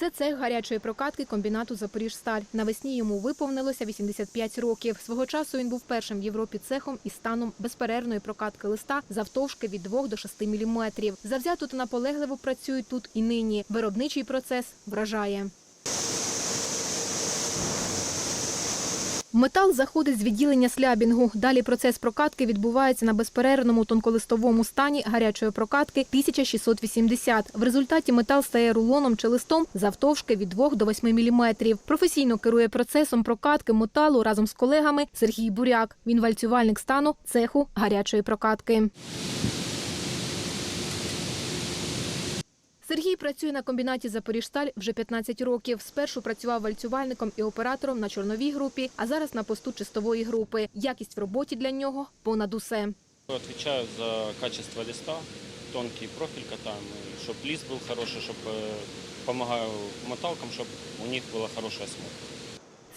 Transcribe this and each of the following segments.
Це цех гарячої прокатки комбінату Запоріжсталь. Навесні йому виповнилося 85 років. Свого часу він був першим в Європі цехом із станом безперервної прокатки листа завтовшки від 2 до 6 міліметрів. Завзято та наполегливо працюють тут і нині. Виробничий процес вражає. Метал заходить з відділення слябінгу. Далі процес прокатки відбувається на безперервному тонколистовому стані гарячої прокатки 1680. В результаті метал стає рулоном чи листом завтовшки від 2 до 8 мм. Професійно керує процесом прокатки металу разом з колегами Сергій Буряк. Він вальцювальник стану цеху гарячої прокатки. Сергій працює на комбінаті Запоріжсталь вже 15 років. Спершу працював вальцювальником і оператором на чорновій групі, а зараз на посту чистової групи. Якість в роботі для нього понад усе. Отвечаю за качество листа, тонкий профиль катаем, чтобы лист был хороший, чтобы помогаю моталкам, чтобы у них была хорошая смуга.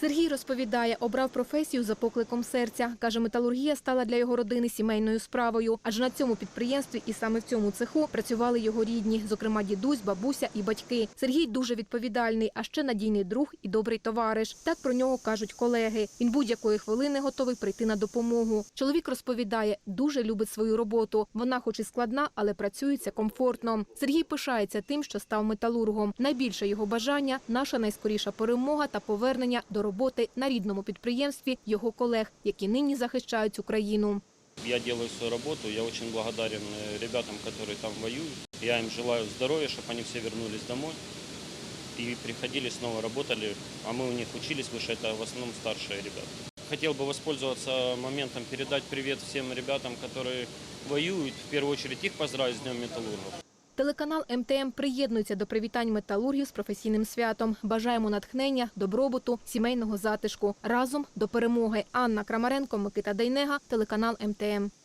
Сергій розповідає, обрав професію за покликом серця. Каже, металургія стала для його родини сімейною справою. Адже на цьому підприємстві і саме в цьому цеху працювали його рідні, зокрема дідусь, бабуся і батьки. Сергій дуже відповідальний, а ще надійний друг і добрий товариш. Так про нього кажуть колеги. Він будь-якої хвилини готовий прийти на допомогу. Чоловік розповідає, дуже любить свою роботу. Вона, хоч і складна, але працюється комфортно. Сергій пишається тим, що став металургом. Найбільше його бажання наша найскоріша перемога та повернення до роботи на рідному підприємстві його колег, які нині захищають Україну. Я делаю свою работу, я очень благодарен э, ребятам, которые там воюют. Я им желаю здоровья, чтобы они все вернулись домой и приходили, снова работали, а мы у них учились выше, это в основном старшие ребята. Хотел бы воспользоваться моментом, передать привет всем ребятам, которые воюют, в первую очередь их поздравить с Днем Металлургов. Телеканал МТМ приєднується до привітань металургів з професійним святом. Бажаємо натхнення, добробуту, сімейного затишку. Разом до перемоги. Анна Крамаренко, Микита Дейнега, телеканал МТМ.